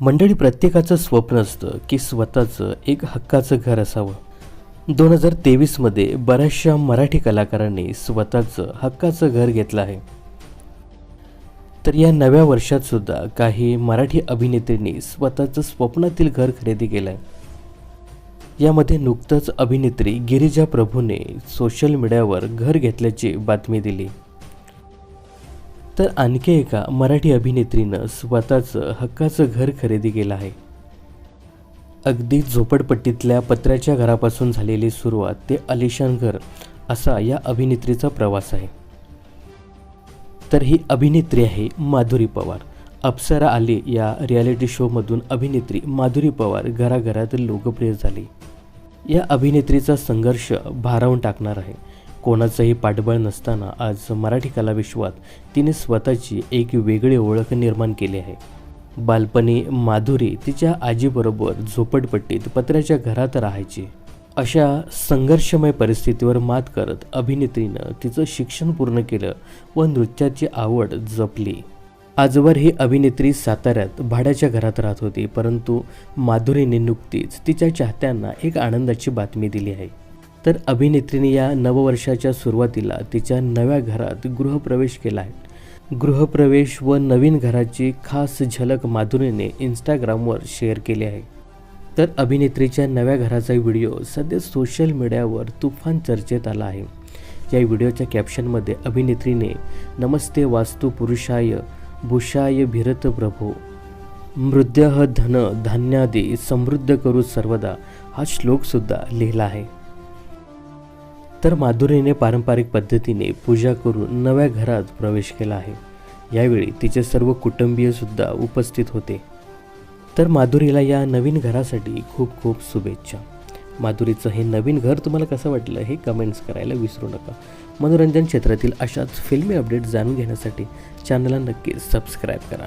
मंडळी प्रत्येकाचं स्वप्न असतं की स्वतःचं एक हक्काचं घर असावं. दोन हजार तेवीसमध्ये बऱ्याचशा मराठी कलाकारांनी स्वतःचं हक्काचं घर घेतलं आहे. तर या नव्या वर्षात सुद्धा काही मराठी अभिनेत्रींनी स्वतःचं स्वप्नातील घर खरेदी केलं आहे यामध्ये नुकतंच अभिनेत्री गिरिजा प्रभूने सोशल मीडियावर घर घेतल्याची बातमी दिली. तर आणखी एका मराठी अभिनेत्रीनं स्वतःचं हक्काचं घर खरेदी केलं आहे. अगदी झोपडपट्टीतल्या पत्र्याच्या घरापासून झालेली सुरुवात ते अलिशान घर असा या अभिनेत्रीचा प्रवास आहे. तर ही अभिनेत्री आहे माधुरी पवार. अप्सरा आली या रियालिटी शोमधून अभिनेत्री माधुरी पवार घराघरात लोकप्रिय झाली. या अभिनेत्रीचा संघर्ष भारावून टाकणार आहे. कोणाचंही पाठबळ नसताना आज मराठी कलाविश्वात तिने स्वतःची एक वेगळी ओळख निर्माण केली आहे. बालपणी माधुरी तिच्या आजीबरोबर झोपडपट्टीत पत्र्याच्या घरात राहायची. अशा संघर्षमय परिस्थितीवर मात करत अभिनेत्रीनं तिचं शिक्षण पूर्ण केलं व नृत्याची आवड जपली. आजवर ही अभिनेत्री साताऱ्यात भाड्याच्या घरात राहत होती परंतु माधुरीने नुकतीच तिच्या चाहत्यांना एक आनंदाची बातमी दिली आहे. तर अभिनेत्रीने या नववर्षाच्या सुरुवातीला तिच्या नव्या घरात गृहप्रवेश केला आहे. गृहप्रवेश व नवीन घराची खास झलक माधुरीने इंस्टाग्रामवर शेअर केली आहे. तर अभिनेत्रीच्या नव्या घराचा व्हिडिओ सध्या सोशल मीडियावर तुफान चर्चेत आला आहे. या व्हिडिओच्या कॅप्शनमध्ये अभिनेत्रीने नमस्ते वास्तू पुरुषाय भूषाय भिरत प्रभो मृद्यह धन धान्यादी समृद्ध करू सर्वदा हा श्लोकसुद्धा लिहिला आहे. तर माधुरीने पारंपरिक पद्धतीने पूजा करून नव्या घरात प्रवेश केला आहे. यावेळी तिचे सर्व कुटुंबीय सुद्धा उपस्थित होते. तर माधुरीला या नवीन घरासाठी खूप खूप शुभेच्छा. माधुरीचं हे नवीन घर तुम्हाला कसं वाटलं हे कमेंट्स करायला विसरू नका. मनोरंजन क्षेत्रातील अशाच फिल्मी अपडेट जाणून घेण्यासाठी चॅनलला नक्की सबस्क्राईब करा.